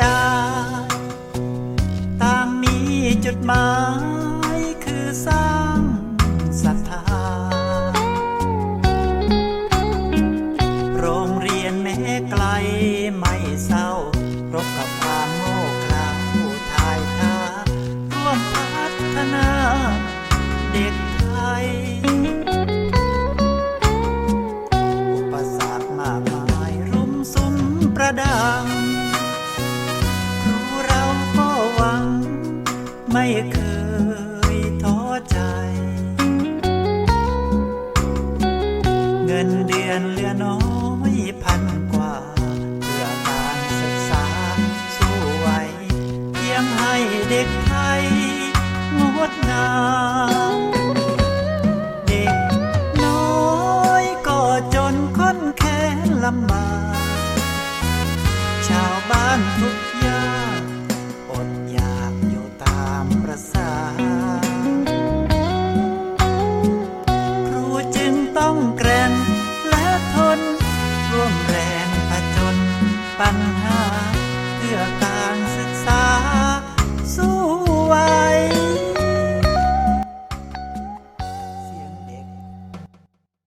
ดา ต่างมีจุดหมายคือสร้างศรัทธา โรงเรียนแม้ไกลไม่เศร้ารบกับความโง่เขลาทายทาร่วมพัฒนา เด็ก ไม่เคยท้อใจ เงินเดือนเหลือน้อยพันกว่าเพื่อการศึกษาสู้ไหวเพียงให้เด็กไทยงดงามเด็กน้อยก็จนค้นแค้นลำบากชาวบ้านทุกยากอดอยาก ท